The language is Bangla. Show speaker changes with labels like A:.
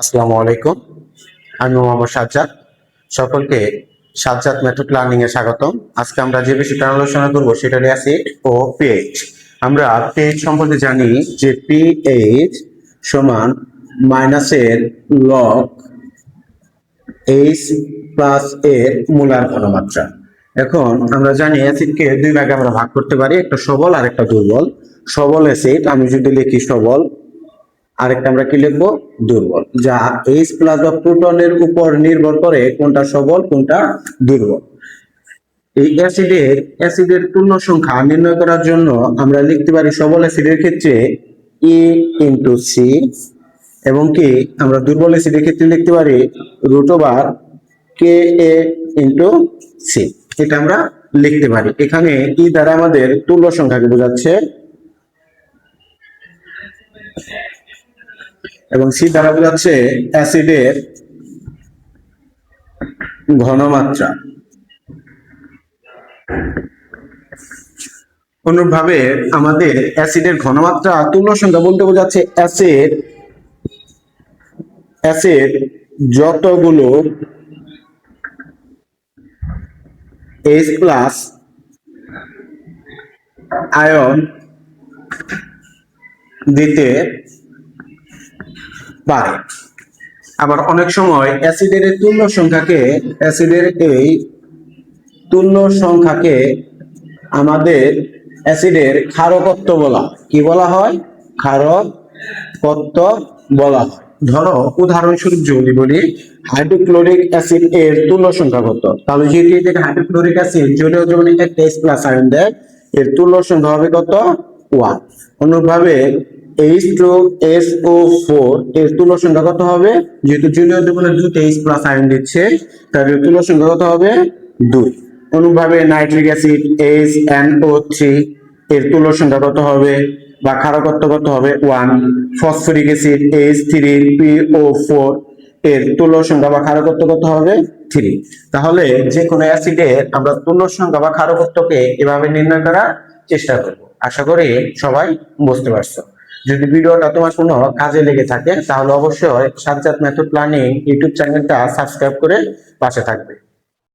A: আসসালামু আলাইকুম। আমি মোহাম্মদ সাজ্জাদ। সকলকে সাজ্জাদ মেথড লার্নিং এ স্বাগতম। আজকে আমরা যে বিষয়টা আলোচনা করব সেটা হলো অ্যাসিড ও পিএইচ আমরা পিএইচ সম্পর্কে জানি যে পিএইচ সমান মাইনাসের লগ এইচ প্লাস এর মোলার ঘনমাত্রা। এখন আমরা জানি অ্যাসিডকে দুই ভাগে আমরা ভাগ করতে পারি, একটা সবল আর একটা দুর্বল। সবল অ্যাসিড আমি যদি লিখি সবল আরেকটা আমরা কি লিখব? দুর্বল। যা এইচ প্লাস বা প্রোটনের উপর নির্ভর করে কোনটা সবল, কোনটা দুর্বল। এই অ্যাসিডের অ্যাসিডের পূর্ণ সংখ্যা নির্ণয় করার জন্য আমরা লিখতে পারি সবল অ্যাসিডের ক্ষেত্রে ই ইন্টু সি এবং কি আমরা দুর্বল অ্যাসিডের ক্ষেত্রে লিখতে পারি root over K A into C এটা আমরা লিখতে পারি। এখানে ই দ্বারা আমাদের তুল্য সংখ্যাকে বোঝাচ্ছে এবং সি দ্বারা বোঝাচ্ছে অ্যাসিডের ঘনমাত্রা। অনুরূপভাবে আমাদের অ্যাসিডের ঘনমাত্রা তুল্য সংখ্যা বলতে বোঝাচ্ছে অ্যাসিড অ্যাসিড যতগুলো এইচ প্লাস আয়ন দিতে পারে আবার অনেক সময় অ্যাসিডের তুল্য সংখ্যাকে, অ্যাসিডের এই তুল্য সংখ্যাকে আমাদের অ্যাসিডের ক্ষারকত্ব বলা কি বলা হয়? ক্ষারকত্ব বলা হয়। ধরো, উদাহরণস্বরূপ যদি বলি, হাইড্রোক্লোরিক অ্যাসিড এর তুল্য সংখ্যা কত? তাহলে যেহেতু এটাকে হাইড্রোক্লোরিক অ্যাসিড জলীয় দ্রবণে একটা এস প্লাস আয়ন দেয়, এর তুল্য সংখ্যা হবে কত? ওয়ান। অনুরূপভাবে H two S O four এর তুল্য সংখ্যা কত হবে? যেহেতু জলীয় দ্রবণে দুটো এইচ প্লাস আয়ন দিচ্ছে। এর তুল্য সংখ্যা কত হবে? দুই। অনুরূপভাবে nitric acid H N O three এর তুল্য সংখ্যা কত হবে? বা ক্ষারকত্ব কত হবে? One phosphoric acid H three P O four এর তুল্য সংখ্যা বা ক্ষারকত্ব কত হবে? থ্রি তাহলে যে কোনো অ্যাসিডের আমরা তুল্য সংখ্যা বা ক্ষারকত্বকে এভাবে নির্ণয় করার চেষ্টা করব। আশা করি সবাই বুঝতে পারছ। যদি ভিডিওটা তোমার কোনো কাজে লেগে থাকে, তাহলে অবশ্যই সাজ্জাদ মেথড প্ল্যানিং ইউটিউব চ্যানেলটা সাবস্ক্রাইব করে পাশে থাকবে।